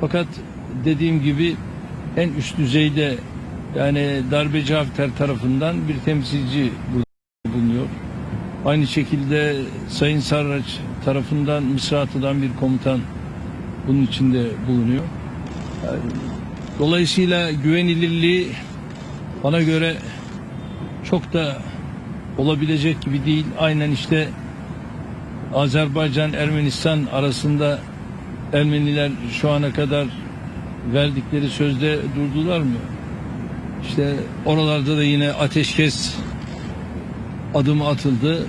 Fakat dediğim gibi en üst düzeyde yani darbeci Hafter tarafından bir temsilci bulunuyor. Aynı şekilde Sayın Sarraç tarafından Mısra atılan bir komutan bunun içinde bulunuyor. Dolayısıyla güvenilirliği bana göre çok da olabilecek gibi değil. Aynen işte Azerbaycan Ermenistan arasında Ermeniler şu ana kadar verdikleri sözde durdular mı? İşte oralarda da yine ateşkes adımı atıldı.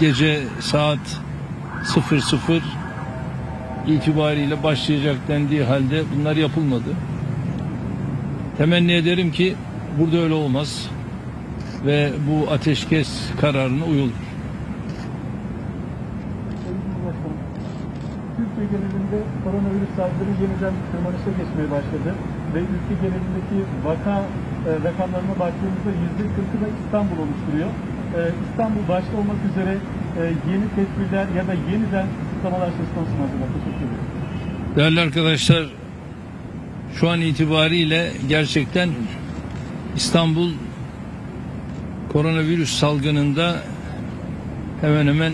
Gece saat 00 itibariyle başlayacak dendiği halde bunlar yapılmadı. Temenni ederim ki burada öyle olmaz ve bu ateşkes kararına uyulur. Sayın Cumhurbaşkanım, Türkiye genelinde koronavirüs salgını yeniden tırmanışa geçmeye başladı ve ülke genelindeki vaka e, rakamlarına baktığımızda yüzde kırkı da İstanbul oluşturuyor. E, İstanbul başta olmak üzere e, yeni tedbirler ya da yeniden kısıtlamalar söz konusu mu? Teşekkür ederim. Değerli arkadaşlar şu an itibariyle gerçekten İstanbul koronavirüs salgınında hemen hemen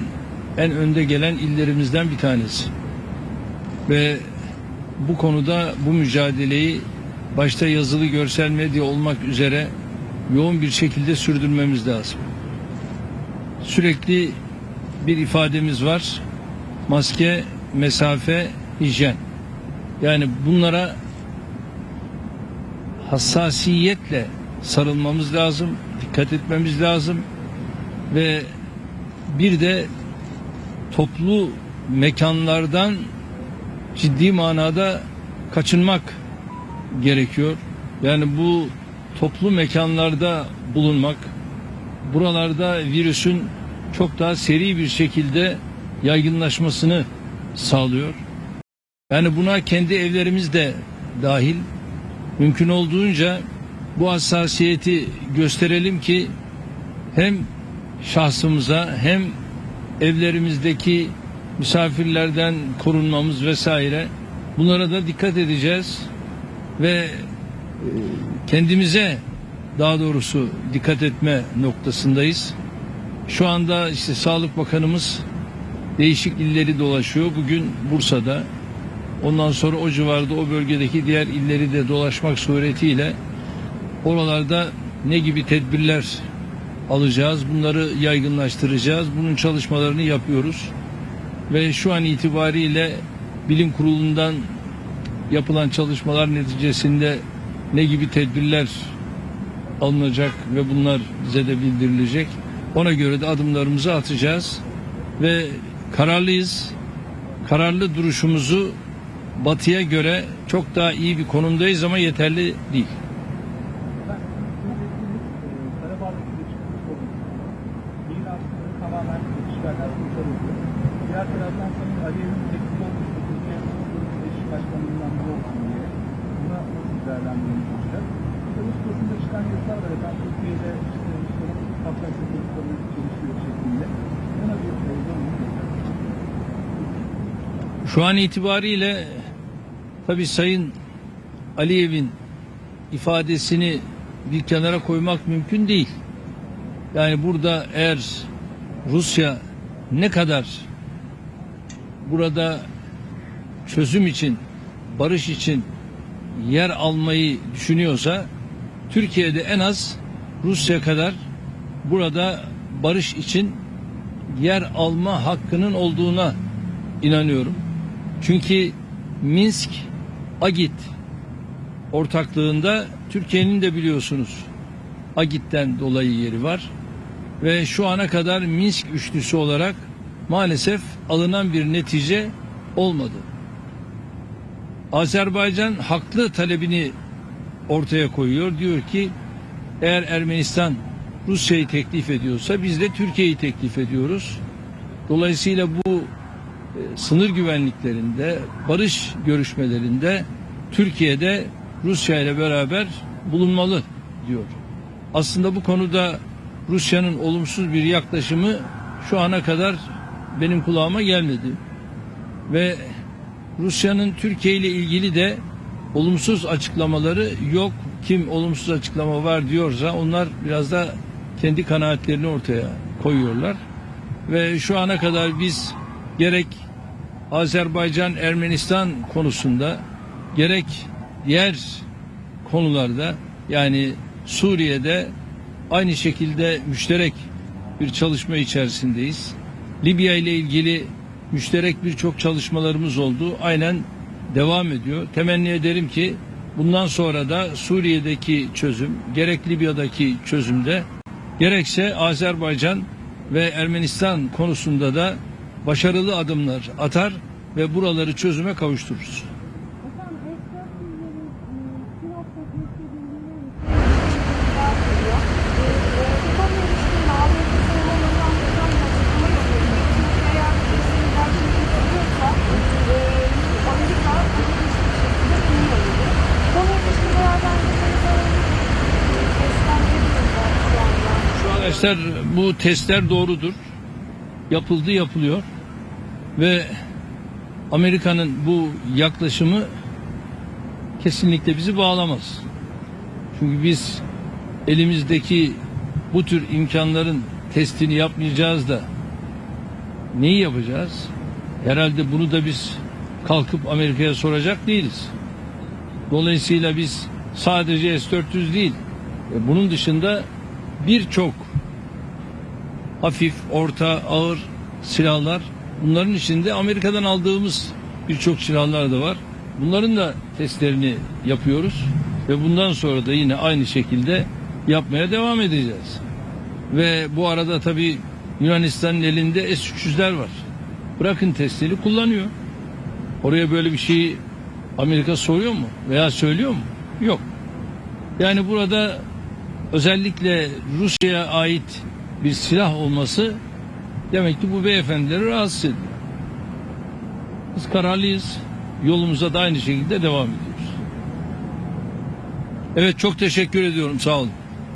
en önde gelen illerimizden bir tanesi. Ve bu konuda bu mücadeleyi başta yazılı görsel medya olmak üzere yoğun bir şekilde sürdürmemiz lazım. Sürekli bir ifademiz var. Maske, mesafe, hijyen. Yani bunlara hassasiyetle sarılmamız lazım, dikkat etmemiz lazım ve bir de toplu mekanlardan ciddi manada kaçınmak gerekiyor. Yani bu toplu mekanlarda bulunmak, buralarda virüsün çok daha seri bir şekilde yaygınlaşmasını sağlıyor. Yani buna kendi evlerimiz de dahil mümkün olduğunca bu hassasiyeti gösterelim ki hem şahsımıza hem evlerimizdeki misafirlerden korunmamız vesaire bunlara da dikkat edeceğiz ve e, kendimize daha doğrusu dikkat etme noktasındayız. Şu anda işte Sağlık Bakanımız değişik illeri dolaşıyor. Bugün Bursa'da, Ondan sonra o civarda o bölgedeki diğer illeri de dolaşmak suretiyle oralarda ne gibi tedbirler alacağız, bunları yaygınlaştıracağız. Bunun çalışmalarını yapıyoruz. Ve şu an itibariyle bilim kurulundan yapılan çalışmalar neticesinde ne gibi tedbirler alınacak ve bunlar bize de bildirilecek. Ona göre de adımlarımızı atacağız ve kararlıyız. Kararlı duruşumuzu batıya göre çok daha iyi bir konumdayız ama yeterli değil. Diğer taraftan Sayın Aliyev'in teklif olmuş Eş Başkanı'ndan bu olsun diye. Buna nasıl değerlendirmek olacak? Rus basında çıkan yazılar var efendim. Türkiye'de işte Rusların kapsay sıkıntılarını çalışıyor şeklinde. Buna bir yorum olacak. Şu an itibariyle tabi Sayın Aliyev'in ifadesini bir kenara koymak mümkün değil. Yani burada eğer Rusya ne kadar burada çözüm için, barış için yer almayı düşünüyorsa Türkiye'de en az Rusya kadar burada barış için yer alma hakkının olduğuna inanıyorum. Çünkü Minsk Agit ortaklığında Türkiye'nin de biliyorsunuz Agit'ten dolayı yeri var. Ve şu ana kadar Minsk üçlüsü olarak maalesef alınan bir netice olmadı. Azerbaycan haklı talebini ortaya koyuyor. Diyor ki eğer Ermenistan Rusya'yı teklif ediyorsa biz de Türkiye'yi teklif ediyoruz. Dolayısıyla bu e, sınır güvenliklerinde, barış görüşmelerinde Türkiye'de Rusya ile beraber bulunmalı diyor. Aslında bu konuda Rusya'nın olumsuz bir yaklaşımı şu ana kadar benim kulağıma gelmedi. Ve Rusya'nın Türkiye ile ilgili de olumsuz açıklamaları yok. Kim olumsuz açıklama var diyorsa onlar biraz da kendi kanaatlerini ortaya koyuyorlar. Ve şu ana kadar biz gerek Azerbaycan Ermenistan konusunda gerek diğer konularda yani Suriye'de aynı şekilde müşterek bir çalışma içerisindeyiz. Libya ile ilgili müşterek birçok çalışmalarımız oldu. Aynen devam ediyor. Temenni ederim ki bundan sonra da Suriye'deki çözüm, gerek Libya'daki çözümde, gerekse Azerbaycan ve Ermenistan konusunda da başarılı adımlar atar ve buraları çözüme kavuştururuz. Efendim S-400'lerin Sinop'ta keşfedildiğine ilişkin geliyor. Bu konuya ilişkin ABD Savunma Bakanlığı'ndan bir açıklama yapıldı. Eğer kesin gerçekleştiriyorsa Amerika bunu hiçbir şekilde bilmiyor. Konuya ilişkin değerlendirmeleri böyle seslendirebilirler şu anda. Şu arkadaşlar bu testler doğrudur. Yapıldı yapılıyor. Ve Amerika'nın bu yaklaşımı kesinlikle bizi bağlamaz. Çünkü biz elimizdeki bu tür imkanların testini yapmayacağız da neyi yapacağız? Herhalde bunu da biz kalkıp Amerika'ya soracak değiliz. Dolayısıyla biz sadece S-400 değil, e, bunun dışında birçok hafif, orta, ağır silahlar bunların içinde Amerika'dan aldığımız birçok silahlar da var. Bunların da testlerini yapıyoruz ve bundan sonra da yine aynı şekilde yapmaya devam edeceğiz. Ve bu arada tabii Yunanistan'ın elinde S-300'ler var. Bırakın testleri kullanıyor. Oraya böyle bir şeyi Amerika soruyor mu veya söylüyor mu? Yok. Yani burada özellikle Rusya'ya ait bir silah olması demek ki bu beyefendileri rahatsız ediyor. Biz kararlıyız. Yolumuza da aynı şekilde devam ediyoruz. Evet çok teşekkür ediyorum. Sağ olun.